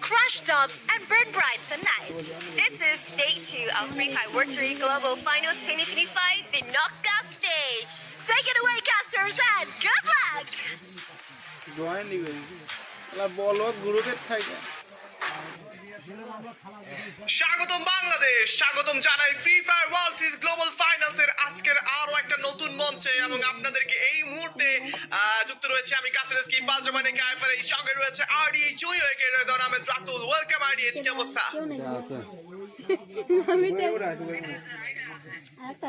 Crush Tops and Burn Bright tonight. This is day two of Free Fire World 3 Global Finals 2025, the knockout stage. Take it away, casters, and good luck! স্বাগতম বাংলাদেশ স্বাগতম জানাই Free Fire World Series Global Finals এর আজকের আরও একটা নতুন মঞ্চে এবং আপনাদেরকে এই মুহূর্তে আহ, যুক্ত রয়েছে আমি কাসরেস কি ফাজ রহমানে কাইফার এই সঙ্গে রয়েছে আরডি জুনিয়র কে রদন আহমেদ রাতুল ওয়েলকাম আরডি কি অবস্থা? আছে আমি তো ওরা আছে আচ্ছা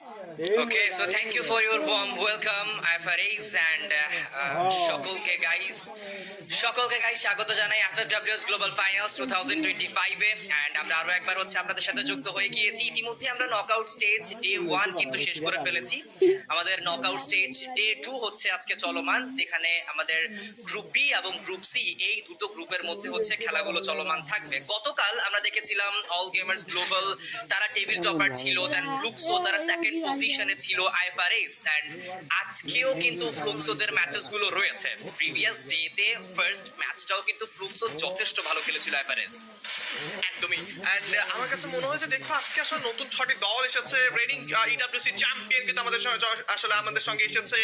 বেদা Okay, so thank you for your warm welcome, IFRAs and uh, uh, সকলকে guys. সকলকে গাইস স্বাগত জানাই এফএফডব্লিউএস গ্লোবাল ফাইনালস 2025 এ এন্ড আমরা আরও একবার হচ্ছে আপনাদের সাথে যুক্ত হয়ে গিয়েছি। ইতিমধ্যে আমরা নকআউট স্টেজ ডে 1 কিন্তু শেষ করে ফেলেছি। আমাদের নকআউট স্টেজ ডে 2 হচ্ছে আজকে চলমান যেখানে আমাদের গ্রুপ বি এবং গ্রুপ সি এই দুটো গ্রুপের মধ্যে হচ্ছে খেলাগুলো চলমান থাকবে। গতকাল আমরা দেখেছিলাম অল গেমার্স গ্লোবাল তারা টেবিল টপার ছিল দেন ফ্লুক্সো তারা সেকেন্ড পজিশনে ছিল আইফারেস এন্ড আজকেও কিন্তু ফ্লুক্সোদের ম্যাচেসগুলো রয়েছে। প্রিভিয়াস ডেতে ফার্স্ট ম্যাচটাও কিন্তু ফ্লুক্সো যথেষ্ট ভালো খেলেছিল আইএফআরএস একদমই। এন্ড আমার কাছে মনে হয়েছে দেখো আজকে আসলে নতুন ছটি দল এসেছে। রেডিং ইডব্লিউসি চ্যাম্পিয়ন কিন্তু আমাদের সঙ্গে আসলে আমাদের সঙ্গে এসেছে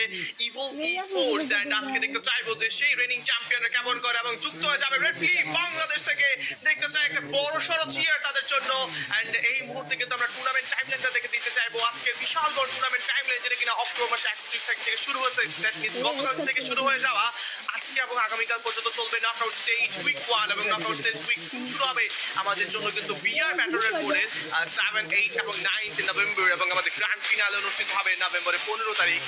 ইভোলভ ই স্পোর্টস এন্ড আজকে দেখতে চাইব যে সেই রেডিং চ্যাম্পিয়নরা কেমন করে এবং যুক্ত হয়ে যাবে রেড বাংলাদেশ থেকে। দেখতে চাই একটা বড় সড়ো চিয়ার তাদের জন্য। এন্ড এই মুহূর্তে কিন্তু আমরা টুর্নামেন্ট টাইমলাইনটা দেখে দিতে চাইব। আজকে বিশাল বড় টুর্নামেন্ট টাইমলাইন যেটা কিনা অক্টোবর মাসে একত্রিশ তারিখ থেকে শুরু হয়েছে। গতকাল থেকে শুরু হয়ে যাওয়া। আজকে এবং আগামীকাল পর্যন্ত চলবে নকআউট স্টেজ উইক ওয়ান এবং নকআউট স্টেজ উইক টু শুরু হবে। আমাদের জন্য কিন্তু বিআর ব্যাটলের পরে সেভেন এইট এবং নাইন্থ নভেম্বর এবং আমাদের গ্র্যান্ড ফিনালে অনুষ্ঠিত হবে নভেম্বরের পনেরো তারিখ।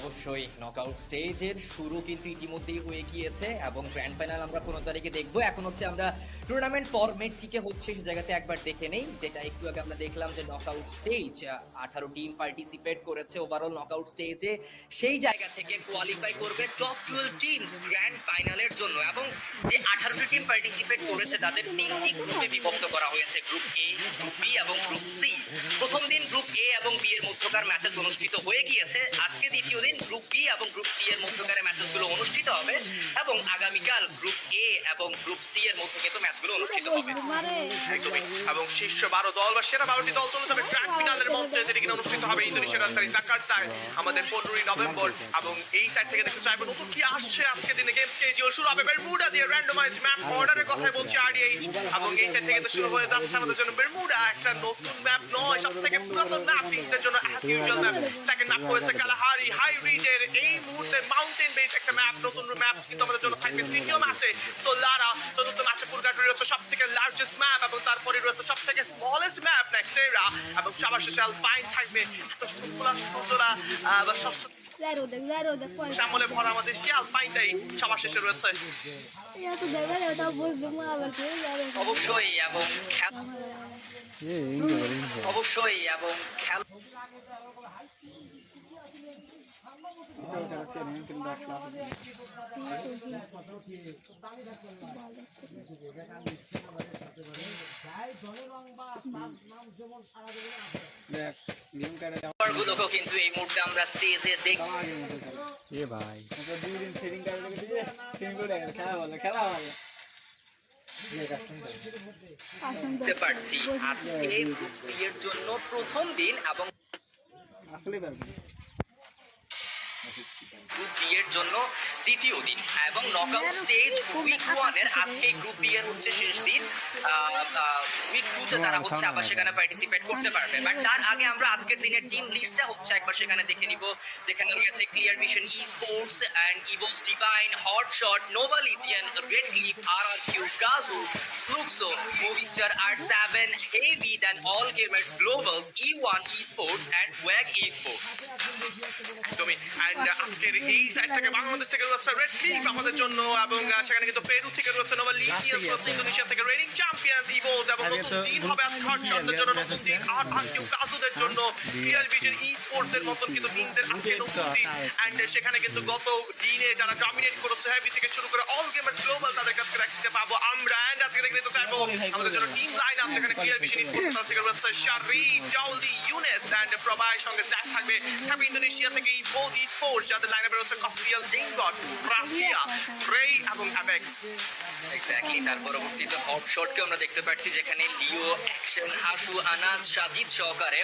অবশ্যই নকআউট স্টেজের শুরু কিন্তু ইতিমধ্যেই হয়ে গিয়েছে এবং গ্র্যান্ড ফাইনাল আমরা পনেরো তারিখে দেখব। এখন হচ্ছে আমরা টুর্নামেন্ট ফরম্যাট ঠিকই হচ্ছে সে জায়গাতে একবার দেখে নেই। যেটা একটু আগে আমরা দেখলাম যে নকআউট স্টেজ আঠারো টিম পার্টিসিপেট করেছে ওভারঅল নকআউট স্টেজে সেই জায়গা থেকে কোয়ালিফাই করবে টপ টুয়েলভ টিমস গ্র্যান্ড ফাইনালের জন্য। এবং যে আঠারোটি টিম পার্টিসিপেট করেছে, তাদের তিনটি গ্রুপে বিভক্ত করা হয়েছে। গ্রুপ এ গ্রুপ বি এবং গ্রুপ সি প্রথম দিন গ্রুপ এ এবং বি এর মধ্যকার ম্যাচেস অনুষ্ঠিত হয়ে গিয়েছে। আজকে দ্বিতীয় দিন গ্রুপ বি এবং গ্রুপ সি এর মধ্যকার ম্যাচ এবং আগামীকাল গ্রুপ এ এবং গ্রুপ সি এর মধ্যে কিন্তু ম্যাচগুলো অনুষ্ঠিত হবে। একদমই। এবং শীর্ষ বারো দল বা সেরা বারোটি দল চলে যাবে গ্র্যান্ড ফিনালের মঞ্চে যেটি কিনা অনুষ্ঠিত হবে ইন্দোনেশিয়ার রাজধানী জাকার্তায় আমাদের পনেরোই নভেম্বর। এবং এই সাইড থেকে দেখতে চাইব নতুন কি আসছে আজকে দিনে গেমস কেজিও শুরু হবে বেরমুডা দিয়ে র্যান্ডমাইজ ম্যাপ অর্ডারের কথাই বলছি আরডিএইচ এবং এই সাইড থেকে তো শুরু হয়ে যাচ্ছে আমাদের জন্য বেরমুডা একটা নতুন ম্যাপ নয় সব থেকে পুরাতন ম্যাপ ইন্টার জন্য as usual map second map হয়েছে কালাহারি হাই রিজের এই মুহূর্তে মাউন্টেন বেস একটা ম্যাপ নতুন ম্যাপ কিন্তু আমাদের জন্য থাকবে তৃতীয় ম্যাচে সো লারা চতুর্থ ম্যাচে পুরগাটুরি রয়েছে সব থেকে লার্জেস্ট ম্যাপ এবং তারপরে রয়েছে সব থেকে স্মলেস্ট ম্যাপ নেক্সেরা এবং সবার শেষে আলপাইন থাকবে। এত সুন্দরা সুন্দরা বা সব শ্যামলে ভরা আমাদের সেই আলপাইনটাই সবার শেষে রয়েছে। অবশ্যই এবং অবশ্যই এবং খেলা গুলোকেও কিন্তু এই মুহূর্তে আমরা স্টেজে দেখ এ ভাই দুই দিন সেটিং করে রেখেছি যে সেটিং করে খেলা ভালো খেলা ভালো পারছি আজকে গ্রুপ সি এর জন্য প্রথম দিন এবং আসলে পারবি গ্রুপ বি এর জন্য দ্বিতীয় দিন এবং নকআউট স্টেজ উইক ওয়ানের আজকে গ্রুপ বি এর হচ্ছে শেষ দিন। উইক টু তে তারা হচ্ছে আবার সেখানে পার্টিসিপেট করতে পারবে। বাট তার আগে আমরা আজকের দিনের টিম লিস্টটা হচ্ছে একবার সেখানে দেখে নিব যেখানে রয়েছে Clear Vision esports and Evos Divine Hot Shot Nova Legion Red Clip R R Q গাজু Fluxo Movie Star R seven Heavy then All Gamers Globals E one esports and ওয়াগ esports একদমই and আজকের এই side থেকে বাংলাদেশ থেকে রয়েছে red cliff আমাদের জন্য এবং সেখানে কিন্তু পেরু থেকে রয়েছে নোভা লিজিয়াস রয়েছে ইন্দোনেশিয়া থেকে রেডিং চ্যাম্পিয়ন্স ইভোলস এবং নতুন দিন হবে আজকে হট শটদের জন্য নতুন দিন আর আর কেউ কাজুদের জন্য রিয়াল ভিজন ই স্পোর্টস এর মতন কিন্তু দিনদের আজকে নতুন দিন। অ্যান্ড সেখানে কিন্তু গত দিনে যারা ডমিনেট করেছে হেভি থেকে শুরু করে অল গেমার্স গ্লোবাল তাদের কাছে দেখতে পাবো আমরা। অ্যান্ড আজকে দেখতে তো চাইব আমাদের জন্য টিম লাইন আপ যেখানে ক্লিয়ার ভিশন স্পোর্টস তরফ থেকে রয়েছে শারিন জাউলি ইউনেস অ্যান্ড প্রবাই সঙ্গে জ্যাক থাকবে। থাকবে ইন্দোনেশিয়া থেকে ইভোল ই স্পোর্টস যাদের লাইন আপে রয়েছে কফিয়াল ডিংগট রাশিয়া, প্রেই এবং অ্যাবেক্স এক্স্যাক্টলি তার পরবর্তীতে হট শটকে আমরা দেখতে পাচ্ছি যেখানে লিও, অ্যাকশন, হাসু, আনাজ, সাজিদ সহকারে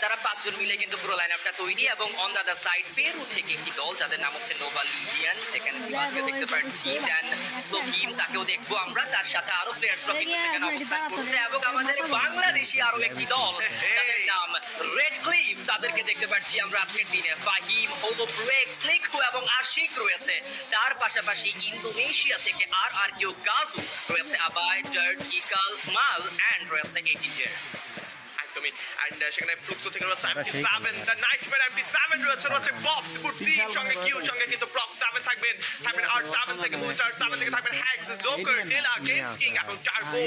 তারা পাঁচজন মিলে কিন্তু পুরো লাইন আপটা তৈরি এবং on the other side Peru থেকে একটি দল, যাদের নাম হচ্ছে নোভা লিজিয়ান যেখানে সিমাসকে দেখতে পাচ্ছি, দেন ফকিম তাকেও দেখব আমরা, তার সাথে আরও প্লেয়ার্সরা কিন্তু সেখানে অবস্থান করছে, এবং আমাদের বাংলাদেশি আরও একটি দল তাদের নাম রেড ক্লিফ তাদেরকে দেখতে পাচ্ছি আমরা আজকের দিনে। ফাহিম হোমো ব্রেক্স লিখু এবং আশিক রয়েছে। তার পাশাপাশি ইন্দোনেশিয়া থেকে আর আর কেউ গাজু রয়েছে আবাই ডার্টস ইকাল মাল এন্ড রয়েছে এটিজের একদমই এন্ড সেখানে ফ্লুক্সো থেকে রয়েছে MP seven the Nightmare MP seven রয়েছে রয়েছে বক্স ফুটসি সঙ্গে কিউ সঙ্গে কিন্তু ব্লক সেভেন থাকবেন থাকবেন আর সেভেন থেকে মুভি স্টার সেভেন থেকে থাকবেন Hax Joker Della Games King এবং টার্বো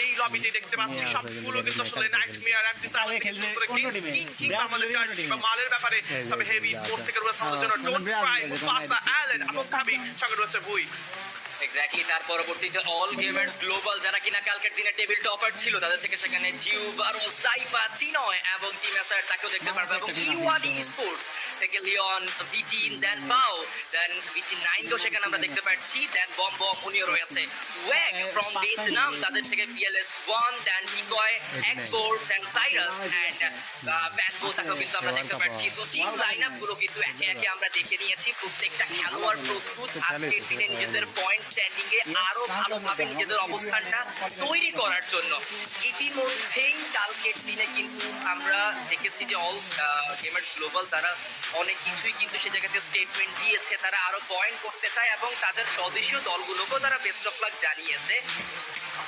এই লবিতে দেখতে পাচ্ছি সবগুলো কিন্তু আসলে নাইটমেয়ার এমপি সেভেন থেকে শুরু করে গেমস কিং কিং আমাদের চার্জ বা মালের ব্যাপারে তবে হেভি স্পোর্টস থেকে রয়েছে আমাদের জন্য ডোন্ট ক্রাই মুফাসা অ্যালেন এবং কাবি সঙ্গে রয়েছে ভুই এক্স্যাক্টলি তার পরবর্তীতে অল গেমার্স গ্লোবাল যারা কিনা কালকের দিনে টেবিল টপার ছিল তাদের থেকে সেখানে জিউবারো সাইফা চিনয় এবং টিম এসার তাকেও দেখতে পারব এবং ইওয়াডি স্পোর্টস থেকে লিওন ভিটিন দেন পাও দেন ভিটিন নাইনকেও সেখানে আমরা দেখতে পাচ্ছি দেন বম বম উনিও রয়েছে। ওয়েগ ফ্রম ভিয়েতনাম তাদের থেকে পিএলএস ওয়ান দেন টিকয় এক্সপোর্ট দেন সাইরাস অ্যান্ড ব্যাটবো তাকেও কিন্তু আমরা দেখতে পাচ্ছি। সো টিম লাইন আপগুলো কিন্তু একে একে আমরা দেখে নিয়েছি। প্রত্যেকটা খেলোয়াড় প্রস্তুত আজকের দিনে নিজেদের পয়েন্ট স্ট্যান্ডিং এ আরও ভালোভাবে নিজেদের অবস্থানটা তৈরি করার জন্য। ইতিমধ্যেই কালকের দিনে কিন্তু আমরা দেখেছি যে অল গেমার্স গ্লোবাল তারা অনেক কিছুই কিন্তু সে জায়গাতে স্টেটমেন্ট দিয়েছে। তারা আরও পয়েন্ট করতে চায় এবং তাদের স্বদেশীয় দলগুলোকেও তারা বেস্ট অফ লাক জানিয়েছে।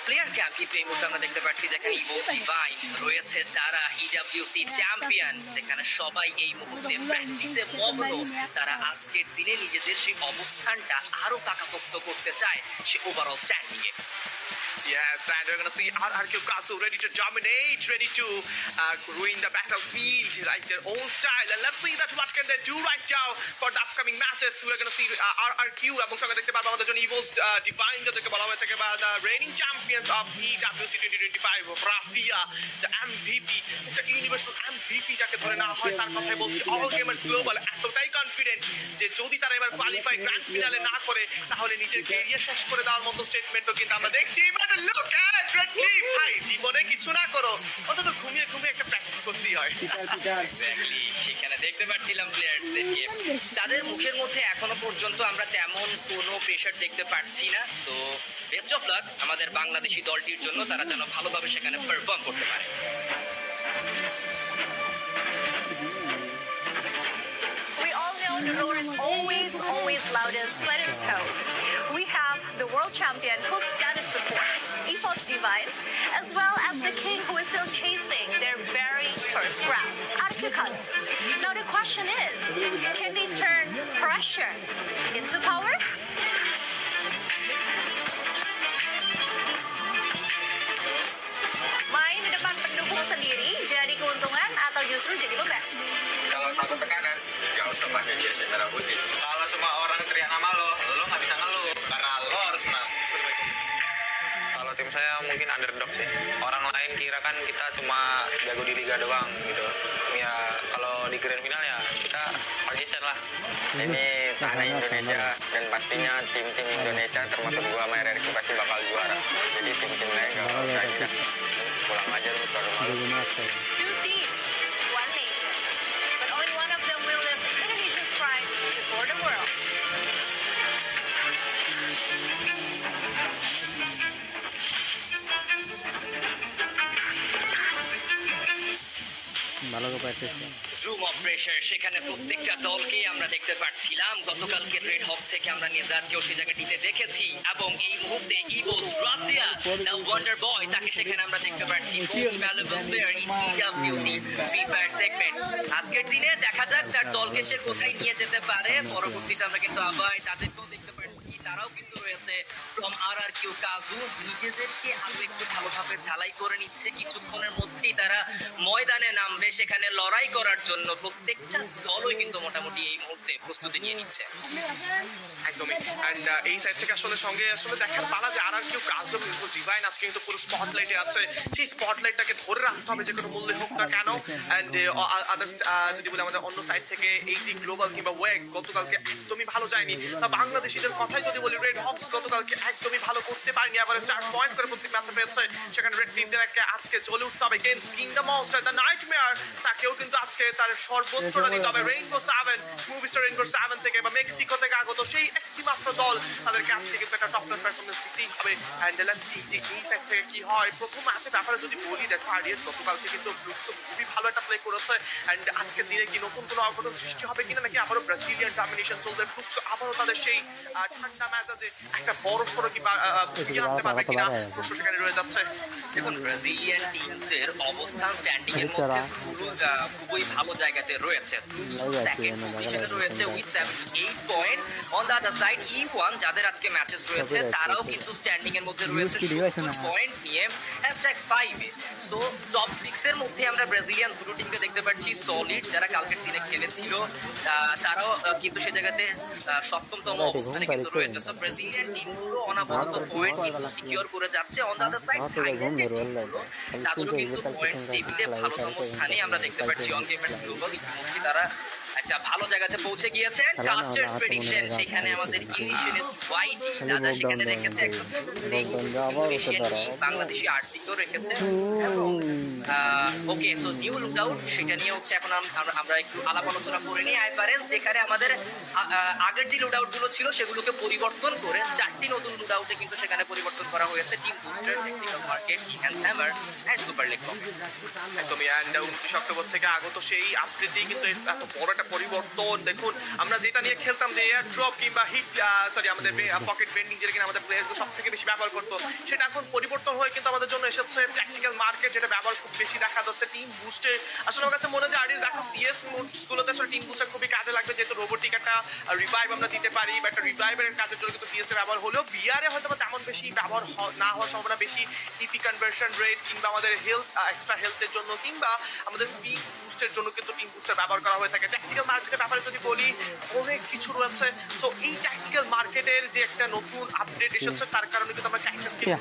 প্লেয়ার ক্যাম্প কিন্তু এই মুহূর্তে আমরা দেখতে পাচ্ছি যেখানে ইভোস ডিভাইন রয়েছে তারা ইডাব্লিউসি চ্যাম্পিয়ন যেখানে সবাই এই মুহূর্তে প্র্যাকটিসে মগ্ন। তারা আজকের দিনে নিজেদের সেই অবস্থানটা আরও পাকাপোক্ত করতে চায় সে ওভারঅল স্ট্যান্ডিং এ Yes, and we're gonna see RRQ Kazu ready to dominate, ready to uh, ruin the battlefield like their own style. And let's see that what can they do right now for the upcoming matches. We're gonna see uh, RRQ এবং সঙ্গে দেখতে পারব আমাদের জন্য ইভোস divine যাদেরকে বলা হয়ে থাকে বা the reigning champions of EWC 2025 Russia the MVP mister universal যাকে ধরে নেওয়া হয় তার কথাই বলছি এতটাই কনফিডেন্ট যে যদি তারা এবার কোয়ালিফাই গ্র্যান্ড ফিনালে না করে তাহলে নিজের ক্যারিয়ার শেষ করে দেওয়ার মতো স্টেটমেন্টও কিন্তু আমরা দেখছি লুক অ্যাট রেড ক্লিফ ভাই জীবনে কিছু না করো। অন্তত ঘুমিয়ে ঘুমিয়ে একটা প্র্যাকটিস করতেই হয়। এক্স্যাক্টলি সেখানে দেখতে পাচ্ছিলাম প্লেয়ার্সদেরকে তাদের মুখের মধ্যে এখনও পর্যন্ত আমরা তেমন কোনো প্রেশার দেখতে পাচ্ছি না। তো বেস্ট অফ লাক আমাদের বাংলাদেশি দলটির জন্য। তারা যেন ভালোভাবে সেখানে পারফর্ম করতে পারে। We all know the roar is always, always loudest when it's home. We have the world champion who's done it before, as well as the king who is still chasing their very first round, Arkukatsu. Now the question is, can they turn pressure into power? Main di depan pendukung sendiri jadi keuntungan atau justru jadi beban? kalau satu tekanan nggak usah pakai jersey merah putih kalau semua orang mungkin underdog sih. Orang lain kira kan kita cuma jago di liga doang gitu. Ya kalau di grand final ya kita konsisten lah. Ini tanah Indonesia. dan pastinya tim-tim Indonesia termasuk gua sama RRQ pasti bakal juara. Jadi tim-tim lain gak usah gila pulang aja lu ke rumah ভালো practice room of pressure সেখানে প্রত্যেকটা দলকে আমরা দেখতে পাচ্ছিলাম গতকালকে red Hawks থেকে আমরা নিজারকেও সেই জায়গাটিতে দেখেছি। এবং এই মুহূর্তে Evos Russia the wonder boy তাকে সেখানে আমরা দেখতে পাচ্ছি। Most valuable player in EWC Free Fire segment আজকের দিনে দেখা যাক তার দলকে সে কোথায় নিয়ে যেতে পারে। পরবর্তীতে আমরা কিন্তু আবার তাদেরকেও দেখতে পাচ্ছি তারাও কিন্তু রয়েছে ফ্রম আর আর কিউ কাজু নিজেদেরকে আরও একটু ভালোভাবে ঝালাই করে নিচ্ছে। কিছুক্ষণের মধ্যেই তারা ময়দানে নামবে সেখানে লড়াই করার জন্য। প্রত্যেকটা দলই কিন্তু মোটামুটি এই মুহূর্তে প্রস্তুতি নিয়ে নিচ্ছে। একদমই। অ্যান্ড এই সাইড থেকে আসলে সঙ্গে আসলে পালা যে আর আর কেউ কিন্তু ডিভাইন আজকে কিন্তু পুরো স্পটলাইটে আছে। সেই স্পটলাইটটাকে ধরে রাখতে হবে যে কোনো মূল্যে হোক না কেন। অ্যান্ড আদার্স যদি বলি আমাদের অন্য সাইড থেকে এই যে গ্লোবাল কিংবা ওয়েগ গতকালকে একদমই ভালো যায়নি। বাংলাদেশিদের কথাই যদি বলি রেড হকস গতকালকে একদমই ভালো করতে পারেনি। আবার চার পয়েন্ট করে প্রত্যেক ম্যাচে পেয়েছে। সেখানে রেড টিমদেরকে আজকে চলে উঠতে হবে games kingdom monster the nightmare তাকেও কিন্তু আজকে তার সর্বোচ্চটা দিতে হবে। Rainbow seven Movistar rainbow seven থেকে বা মেক্সিকো থেকে আগত সেই একটি মাত্র দল তাদেরকে আজকে কিন্তু একটা টপ টেন পারফরমেন্স দিতেই হবে। অ্যান্ড লেটস সি যে এই সাইড থেকে কি হয়। প্রথম ম্যাচের ব্যাপারে যদি বলি দেখো আরিয়াস গতকালকে কিন্তু খুবই ভালো একটা প্লে করেছে। অ্যান্ড আজকের দিনে কি নতুন কোনো অঘটন সৃষ্টি হবে কিনা নাকি আবারও ব্রাজিলিয়ান ডমিনেশন চলবে? ব্লুকসো আবারও তাদের সেই আহ, ঠান্ডা মেজাজে একটা বড় সড়ো কি বা- আহ, আহ, আনতে পারবে কিনা প্রশ্ন সেখানে রয়ে যাচ্ছে। দেখুন ব্রাজিলিয়ান টিমদের অবস্থান স্ট্যান্ডিং এর মধ্যে খুবই ভালো জায়গাতে রয়েছে। সেকেন্ড পজিশনে রয়েছে with 78 point on the other side E1 যাদের আজকে ম্যাচেস রয়েছে তারাও কিন্তু স্ট্যান্ডিং এর মধ্যে রয়েছে। 70 পয়েন্ট নিয়ে হ্যাশট্যাগ 5 এ। সো টপ 6 এর মধ্যে আমরা ব্রাজিলিয়ান দুটো টিমকে দেখতে পাচ্ছি সলিড যারা কালকের দিনে খেলেছিল আহ, তারাও কিন্তু সে জায়গাতে আহ, সপ্তমতম অবস্থানে কিন্তু রয়েছে। সো ব্রাজিলিয়ান টিমগুলো অনাবরত পয়েন্ট কিন্তু সিকিউর করে যাচ্ছে অন দ্য সাইড থাইল্যান্ডের টিমগুলো তাদেরও কিন্তু পয়েন্টস টেবিলে ভালোতম স্থানে আমরা দেখতে পাচ্ছি অন গেমার্স গ্লোবাল ইতিমধ্যে তারা একটা ভালো জায়গাতে পৌঁছে গিয়েছে। কাস্টার্স প্রেডিকশন সেখানে আমাদের ইলিশনিস্ট ওয়াইটি দাদা সেখানে রেখেছে একদম ইন্দোনেশিয়ান বাংলাদেশি আরসিকেও রেখেছে। এবং ওকে সো নিউ লুকআউট সেটা নিয়ে হচ্ছে এখন আমরা- একটু আলাপ আলোচনা করে নিই। আইপারেস যেখানে আমাদের আগের যে লুকআউটগুলো ছিল সেগুলোকে পরিবর্তন করে চারটি নতুন লুকআউটে কিন্তু সেখানে পরিবর্তন করা হয়েছে। Team booster technical market enhance hammer and super leg একদমই অ্যান্ড উনত্রিশ অক্টোবর থেকে আগত সেই আপডেটেই কিন্তু এত বড় একটা পরিবর্তন। দেখুন, আমরা যেটা নিয়ে খেলতাম যে এয়ার ড্রপ কিংবা হিট সরি আমাদের পকেট বেন্ডিং যেটা কিনা আমাদের প্লেয়ারগুলো সব থেকে বেশি ব্যবহার করতো, সেটা এখন পরিবর্তন হয়ে কিন্তু আমাদের জন্য এসেছে প্র্যাকটিক্যাল মার্কেট যেটা ব্যবহার খুব বেশি দেখা যাচ্ছে টিম বুস্টে আসলে আমার কাছে মনে হয় আরিস দেখো সিএস গুলোতে আসলে টিম বুস্টার খুবই কাজে লাগবে, যেহেতু রোবোটিক একটা রিভাইভ আমরা দিতে পারি, বা একটা রিভাইভের কাজের জন্য কিন্তু সিএস ব্যবহার হলেও বিআরে হয়তো তেমন বেশি ব্যবহার না হওয়ার সম্ভাবনা বেশি। ইপি কনভার্সন রেট কিংবা আমাদের হেলথ এক্সট্রা হেলথের জন্য কিংবা আমাদের স্পিড বুস্টের জন্য কিন্তু টিম বুস্টার ব্যবহার করা হয়ে থাকে। ট্যাকটিক্যাল মার্কেটের ব্যাপারে যদি বলি অনেক কিছু রয়েছে। তো এই ট্যাকটিক্যাল মার্কেটের যে একটা নতুন আপডেট এসেছে তার কারণে কিন্তু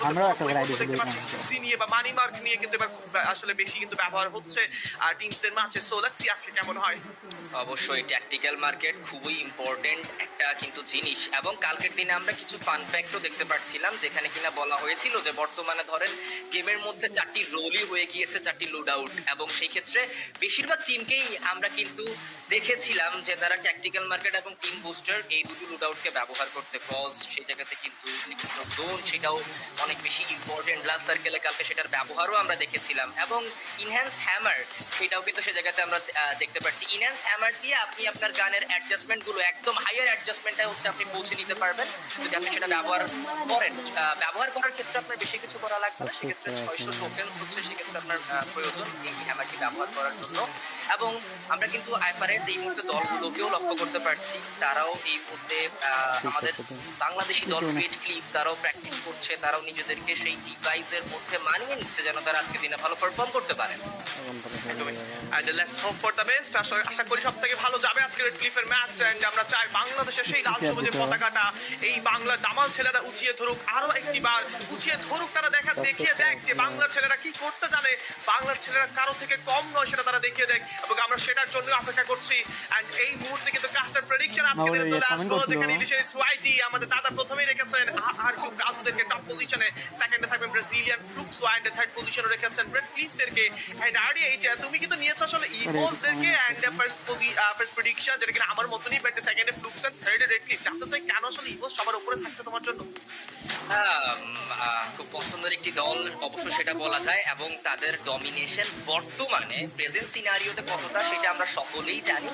আমরা একটা করে দেখতে পাচ্ছি দিলাম। নিয়ে বা মানি মার্ক নিয়ে কিন্তু এবার খুব আসলে বেশি কিন্তু ব্যবহার হচ্ছে আর টিমসদের মাঝে। সো লেটস সি আজকে কেমন হয়। অবশ্যই ট্যাকটিক্যাল মার্কেট খুবই ইম্পর্টেন্ট একটা কিন্তু জিনিস। এবং কালকের দিনে আমরা কিছু ফান ফ্যাক্টও দেখতে পাচ্ছিলাম যেখানে কিনা বলা হয়েছিল যে বর্তমানে ধরেন গেমের মধ্যে চারটি রোলই হয়ে গিয়েছে চারটি লোড আউট এবং সেই ক্ষেত্রে বেশিরভাগ টিমকেই আমরা কিন্তু দেখেছিলাম যে তারা ট্যাকটিক্যাল মার্কেট এবং টিম বুস্টার এই দুটো লোড আউটকে ব্যবহার করতে কজ সেই জায়গাতে কিন্তু জোন সেটাও অনেক বেশি ইম্পর্টেন্ট লাস্ট সার্কেলে কালকে সেটার ব্যবহারও আমরা দেখেছিলাম। এবং ইনহ্যান্স হ্যামার সেটাও কিন্তু সে জায়গাতে আমরা দেখতে পাচ্ছি। ইনহ্যান্স হ্যামার দিয়ে আপনি আপনার গানের অ্যাডজাস্টমেন্টগুলো, একদম হাইয়ার অ্যাডজাস্টমেন্টটা হচ্ছে আপনি পৌঁছে নিতে পারবেন। যদি আপনি সেটা ব্যবহার করেন ব্যবহার করার ক্ষেত্রে আপনার বেশি কিছু করা লাগবে না। সেক্ষেত্রে ছয়শো টোকেন্স হচ্ছে, সেক্ষেত্রে আপনার প্রয়োজন এই হ্যামারটি ব্যবহার করার জন্য। এবং আমরা কিন্তু আইফারেস এই মুহূর্তে দলগুলোকেও লক্ষ্য করতে পারছি। তারাও এই মুহূর্তে আহ, আমাদের বাংলাদেশি দল রেড ক্লিপ তারাও প্র্যাকটিস করছে। তারাও নিজেদেরকে সেই ডিভাইসের মধ্যে মানিয়ে নিচ্ছে যেন তারা আজকে দিনে ভালো পারফর্ম করতে পারে। And let's hope for the best আশা করি সব থেকে ভালো যাবে আজকের ক্লিফের ম্যাচ অ্যান্ড আমরা চাই বাংলাদেশের সেই লাল সবুজের পতাকাটা এই বাংলার দামাল ছেলেরা উঁচিয়ে ধরুক আরও একটি বার উঁচিয়ে ধরুক তারা দেখা দেখিয়ে দেখ যে বাংলার ছেলেরা কি করতে জানে। বাংলার ছেলেরা কারও থেকে কম নয় সেটা তারা দেখিয়ে দেখ। এবং আমরা সেটার জন্য অপেক্ষা করছি। অ্যান্ড এই মুহূর্তে কিন্তু কাস্টার প্রেডিকশন আজকে দিনে চলে আসব যেখানে ইলিশের সোয়াইটি আমাদের দাদা প্রথমেই রেখেছেন। আর কেউ কাজুদেরকে টপ পজিশনে সেকেন্ডে থাকবেন ব্রাজিলিয়ান ফ্লুক্স ওয়াইন্ড থার্ড পজিশনে রেখেছেন ব্রেড ক্লিপদেরকে এন্ড আরডিএইচ তুমি কিন্তু নিয়েছো আসলে ইভোসদেরকে এন্ড ফার্স্ট ফার্স্ট প্রেডিকশন যেটা কিনা আমার মতনই বাট সেকেন্ডে ফ্লুক্স এন্ড থার্ডে রেড ক্লিপ জানতে চাই কেন আসলে ইভোস সবার উপরে থাকছে তোমার জন্য? খুব পছন্দের একটি দল অবশ্য সেটা বলা যায় এবং তাদের ডমিনেশন বর্তমানে প্রেজেন্ট সিনারিওতে কতটা সেটা আমরা সকলেই জানি।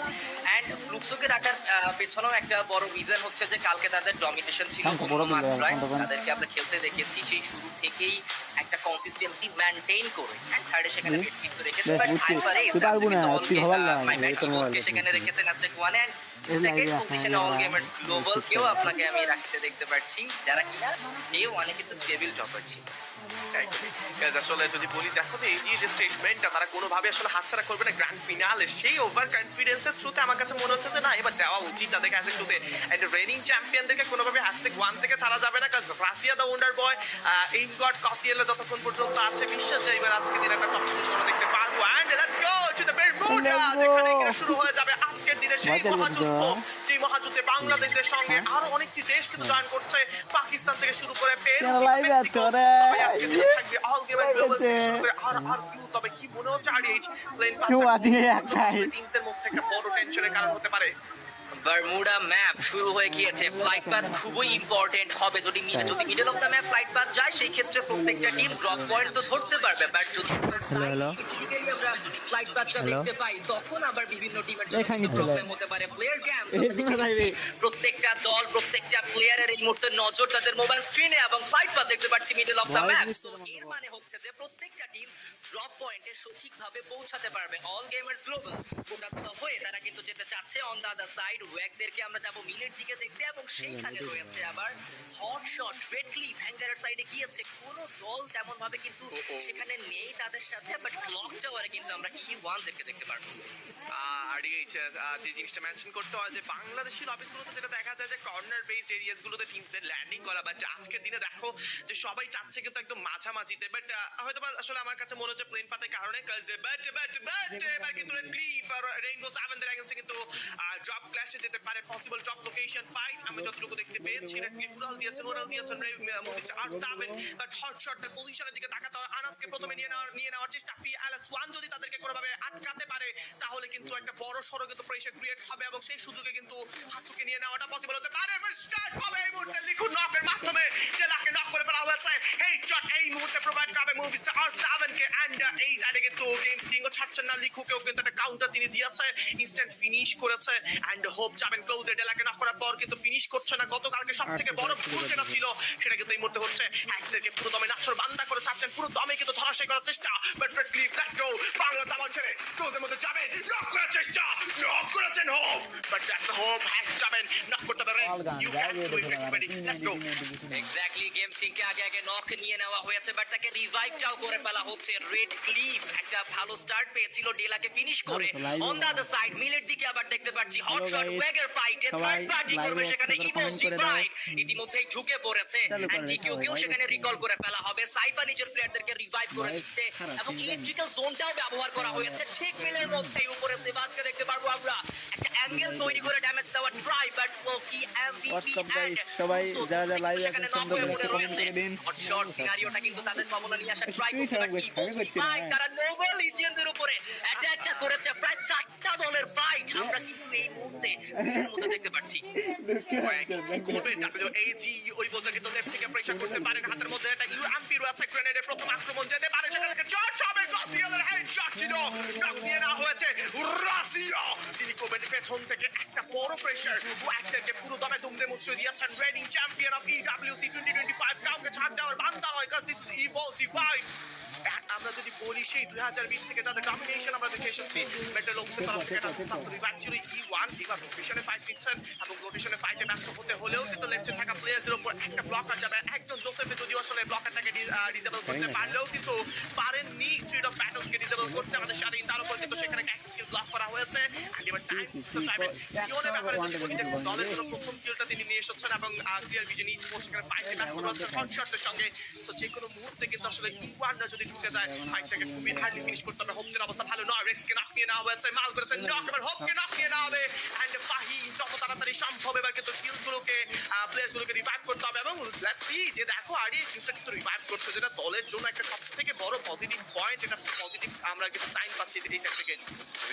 অ্যান্ড ফ্লুক্সোকে রাখার পেছনেও একটা বড় রিজন হচ্ছে যে কালকে তাদের ডমিনেশন ছিল হ্যাঁ, মাত্রায় তাদেরকে আমরা খেলতে দেখেছি সেই শুরু থেকেই একটা কনসিস্টেন্সি মেনটেন করে অ্যান্ড থার্ডে সেখানে কিন্তু রেখেছে বাট আইপারে পারব না, তুই মাই ব্যাড তোর মোবাইল সেখানে। রেখেছেন অ্যাস্টেক অ্যান্ড সেকেন্ড পজিশনে অল গেমার্স গ্লোবাল কেও আপনাকে আমি রাখতে দেখতে পাচ্ছি যারা কিনা ডে কিন্তু টেবিল টপার ছিল। আসলে যদি বলি দেখো যে এই যে স্টেটমেন্টটা তারা কোনোভাবে আসলে হাতছাড়া করবে না গ্র্যান্ড ফিনালে সেই ওভার কনফিডেন্সের থ্রুতে আমার কাছে মনে হচ্ছে যে না এবার দেওয়া উচিত হ্যাশট্যাগ টুতে এন্ড রেনিং চ্যাম্পিয়নদেরকে কোনোভাবে হ্যাশট্যাগ ওয়ান থেকে ছাড়া যাবে না Russia the wonder boy in god কসিয়েলে যতক্ষণ পর্যন্ত আছে বিশ্বাস যে এবার আজকে দিন একটা টপ পজিশন আমরা দেখতে পারব and let's go to the Bermuda যেখানে কিনা শুরু হয়ে যাবে আজকের দিনে সেই মহাযুদ্ধ। যে মহাযুদ্ধে বাংলাদেশের সঙ্গে আরও অনেকটি দেশ কিন্তু জয়েন করছে পাকিস্তান থেকে শুরু করে পেরু থেকে আর আর কিউ তবে কি মনে হচ্ছে আর প্লেন একটা বড় টেনশনের কারণ হতে পারে? বারমুডা ম্যাপ শুরু হয়ে গিয়েছে। ফ্লাইট পাথ খুবই ইম্পর্টেন্ট হবে যদি যদি middle of the map flight path যায় সেই ক্ষেত্রে প্রত্যেকটা টিম ড্রপ পয়েন্ট তো ধরতে পারবে। বাট যদি hello. আমরা ফ্লাইট পাথটা দেখতে পাই তখন আবার বিভিন্ন টিমের এখানে জন্য প্রবলেম হতে পারে। প্লেয়ার ক্যাম্প প্রত্যেকটা দল প্রত্যেকটা প্লেয়ারের এই মুহূর্তে নজর তাদের মোবাইল স্ক্রিনে এবং ফ্লাইট পাথ দেখতে পাচ্ছি middle of the map so এর মানে হচ্ছে যে প্রত্যেকটা টিম ড্রপ পয়েন্টে সঠিকভাবে পৌঁছাতে পারবে। অল গেমার্স গ্লোবাল তো হয়ে তারা কিন্তু যেতে চাচ্ছে অন দা আদার সাইড ওয়্যাকদেরকে আমরা যাব মিলের দিকে দেখতে এবং সেইখানে রয়েছে আবার হট শট রেডলি ভ্যাঙ্গারের সাইডে গিয়েছে কোনো দল তেমন ভাবে কিন্তু সেখানে নেই তাদের সাথে বাট ক্লক টাওয়ারে কিন্তু আমরা ই ওয়ান থেকে দেখতে পারব। আর এই যে জিনিসটা মেনশন করতে হয় যে বাংলাদেশের অফিসগুলোতে যেটা দেখা যায় যে কর্নার বেসড এরিয়াস গুলোতে টিমসদের ল্যান্ডিং করা বা আজকের দিনে দেখো যে সবাই চাচ্ছে কিন্তু একদম মাঝামাঝিতে বাট হয়তো বা আসলে আমার কাছে মনে হচ্ছে প্লেন পাতের কারণে কাজে বাট বাট বাট এবার কিন্তু রেড ক্লিফ আর রেইনবো সেভেনদের এগেইনস্টে কিন্তু ড্রপ ক্ল্যাশে যেতে পারে পসিবল ড্রপ লোকেশন ফাইট আমি যতটুকু দেখতে পেয়েছি রেড ক্লিফ উড়াল দিয়েছেন উড়াল দিয়েছেন Movistar R seven but hot শটের পজিশনের দিকে তাকাতে হয়। আনাসকে প্রথমে নিয়ে নেওয়ার নিয়ে নেওয়ার চেষ্টা। পি এলএস ওয়ান যদি তাদেরকে কোনোভাবে আটকাতে পারে, তাহলে কিন্তু একটা বড় সড়ো কিন্তু প্রেশার ক্রিয়েট হবে এবং সেই সুযোগে কিন্তু হাসুকে নিয়ে নেওয়াটা পসিবল হতে পারে। স্টার্ট হবে এই মুহূর্তে লিখুন নকের মাধ্যমে। জেলাকে নক করে ফেলা হয়েছে। এই শট এই মুহূর্তে প্রোভাইড করবে মুভিস্টার আর সেভেন কে এন্ড এই সাইডে কিন্তু গেমস কিংও ছাড়ছেন না। লিখুকেও কিন্তু একটা কাউন্টার তিনি দিয়েছে। ইনস্ট্যান্ট ফিনিশ করেছে। এন্ড হোপ যাবেন ক্লোজে ডেলাকে নক করার পর কিন্তু ফিনিশ করছে না। গতকালকে সব থেকে বড় ভুল যেটা ছিল সেটা কিন্তু এই মুহূর্তে হচ্ছে হ্যাক্সেরকে পুরো দমে নাচর বান্দা করে ছাড়ছেন। পুরো দমে কিন্তু ধরাশাই করার চেষ্টা। But red clip let's go Bangla দামাল ছেড়ে ক্লোজের মধ্যে যাবেন নক করার চেষ্টা। নক করেছেন hope but that's the hope hacks যাবেন। নক করতে পারবেন। You can do it let's go exactly game সিংকে আগে আগে নক নিয়ে নেওয়া হয়েছে বাট তাকে রিভাইভটাও করে ফেলা হচ্ছে। রেড ক্লিফ একটা ভালো স্টার্ট পেয়েছিল ডেলাকে ফিনিশ করে। অন দা আদার সাইড মিলের দিকে আবার দেখতে পাচ্ছি হট শট guys, ফাইটে থার্ড পার্টি করবে সেখানে ইভো। সিফাইট ইতিমধ্যেই ঢুকে পড়েছে। সবাই, কেও সেখানে রিকল করে ফেলা হবে। সাইফা নিজের প্লেয়ারদেরকে রিভাইভ করে দিচ্ছে এবং ইলেকট্রিক্যাল জোনটাও ব্যবহার করা হয়েছে। ঠিক মিলের মধ্যে উপরে সেবাজকে দেখতে পারব আমরা। একটা অ্যাঙ্গেল তৈরি করে ড্যামেজ দেওয়া try but Floki MVP What's সবাই যারা যারা live আছেন, সুন্দর করে পড়ে করে দিন। শর্ট সিনারিওটা কিন্তু তাদের কমলা নিয়ে আসা ট্রাই করছে থাকবে, বাট সবাই করছে? না। তারা নোবেল লিজেন্ডের উপরে অ্যাটাকটা করেছে প্রায় চারটা দলের ফাইট আমরা কিন্তু এই মুহূর্তে মধ্যে দেখতে পাচ্ছি। কি করবেন WAG ওই বলছে কিন্তু লেফট থেকে প্রেসার করতে পারেন হাতের মধ্যে। একটা ইউএমপি রয়েছে গ্রেনেডের প্রথম আক্রমণ যেতে পারে সেখান থেকে। জর্জ হবে রাশিয়ালের হেডশট ছিল নক দিয়ে না হয়েছে রাশিয়া তিনি করবেন পেছন থেকে একটা বড় প্রেসার ওয়াকদেরকে পুরো দমে দুমড়ে মুচড়ে দিয়েছেন। রেডিং চ্যাম্পিয়ন অফ ইডব্লিউসি 2025 কাউকে ছাড় দেওয়ার বান্দা হয় কাজ দিস ইভল ডিভাইড আমরা যদি বলি সেই দুই হাজার বিশ থেকে যাদের ডমিনেশন আমরা দেখে এসেছি মেটাল অফিসের তরফ থেকে অ্যাকচুয়ালি ই ওয়ান এবার রোটেশনে ফাইট নিচ্ছেন এবং রোটেশনে ফাইটে ব্যস্ত হতে হলেও কিন্তু লেফটে থাকা প্লেয়ারদের উপর একটা ব্লকার যাবে একজন জোসেফে যদিও আসলে ব্লকারটাকে ডিসেবল করতে পারলেও কিন্তু পারেননি থ্রিড অফ ব্যাটলসকে ডিসেবল করতে। আমাদের শারীরিক তার উপর কিন্তু সেখানে একটা স্কিল ব্লক করা হয়েছে। এন্ড এবার টাইম চাইবেন ইওনের ব্যাপারে যদি বলি দেখুন দলের জন্য প্রথম কিলটা তিনি নিয়ে এসেছেন এবং ক্লিয়ার ভিজন ই স্পোর্টস সেখানে ফাইটে ব্যস্ত রয়েছেন হটশটের সঙ্গে সো যে কোনো মুহূর্তে কিন্তু আসলে ই ওয়ানটা যদি ঢুকে যায়। ফাইটটাকে খুবই হার্ডলি ফিনিশ করতে হবে। হোপদের অবস্থা ভালো নয়। রেক্সকে নক নিয়ে নেওয়া হয়েছে। মাল করেছে নক এবার হোপকে নক নিয়ে নেওয়া হবে। এন্ড ফাহি যত তাড়াতাড়ি সম্ভব এবার কিন্তু কিলগুলোকে প্লেয়ার্সগুলোকে রিভাইভ করতে হবে। এবং লেটস সি যে দেখো আরই জিনিসটা কিন্তু রিভাইভ করছে যেটা দলের জন্য একটা সব থেকে বড় পজিটিভ পয়েন্ট এটা পজিটিভ আমরা কিছু সাইন পাচ্ছি যে এই সাইড থেকে।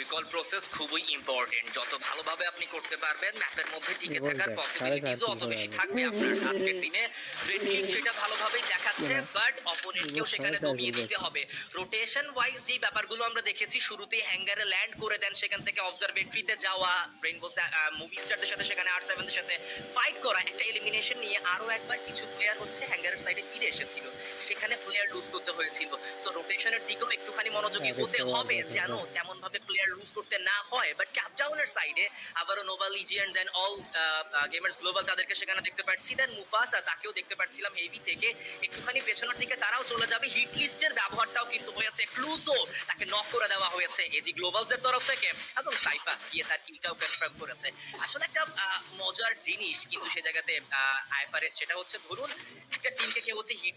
রিকল প্রসেস খুবই ইম্পর্টেন্ট যত ভালোভাবে আপনি করতে পারবেন ম্যাপের মধ্যে টিকে থাকার সাড়ে পসিবিলিটিসও অত বেশি থাকবে আপনার আজকের দিনে। রেড টিম সেটা ভালোভাবেই দেখাচ্ছে বাট অপোনেন্টকেও সেখানে দমিয়ে ফুট দিতে হবে। রোটেশন ওয়াইজ যে ব্যাপারগুলো আমরা দেখেছি শুরুতে হ্যাঙ্গারে ল্যান্ড করে দেন সেখান থেকে অবজারভেটরিতে যাওয়া রেইনবো মুভি স্টারদের সাথে সেখানে আর সেভেনদের সাথে ফাইট করা একটা এলিমিনেশন নিয়ে আরও একবার কিছু প্লেয়ার হচ্ছে হ্যাঙ্গারের সাইডে ফিরে এসেছিল। সেখানে প্লেয়ার লুজ করতে হয়েছিল। সো রোটেশনের দিকেও একটুখানি মনোযোগী হ্যাঁ, হতে হবে যেন তেমন ভাবে প্লেয়ার লুজ করতে না হয়। বাট ক্যাপটাউনের সাইডে আবারও nova legion then all gamers global তাদেরকে সেখানে দেখতে পাচ্ছি। দেন মুফাসা তাকেও দেখতে পাচ্ছিলাম হেভি থেকে। একটুখানি পেছনের দিকে তারাও চলে যাবে। হিট লিস্টের ব্যবহারটাও কিন্তু হয়েছে ক্লুসো। তাকে নক করে দেওয়া হয়েছে এজি গ্লোবালসের তরফ থেকে এবং সাইফা গিয়ে তার কিলটাও কনফার্ম করেছে। আসলে একটা মজার জিনিস কিন্তু সে জায়গাতে আইফারেস সেটা হচ্ছে ধরুন, একটা টিমকে কেউ হচ্ছে হিট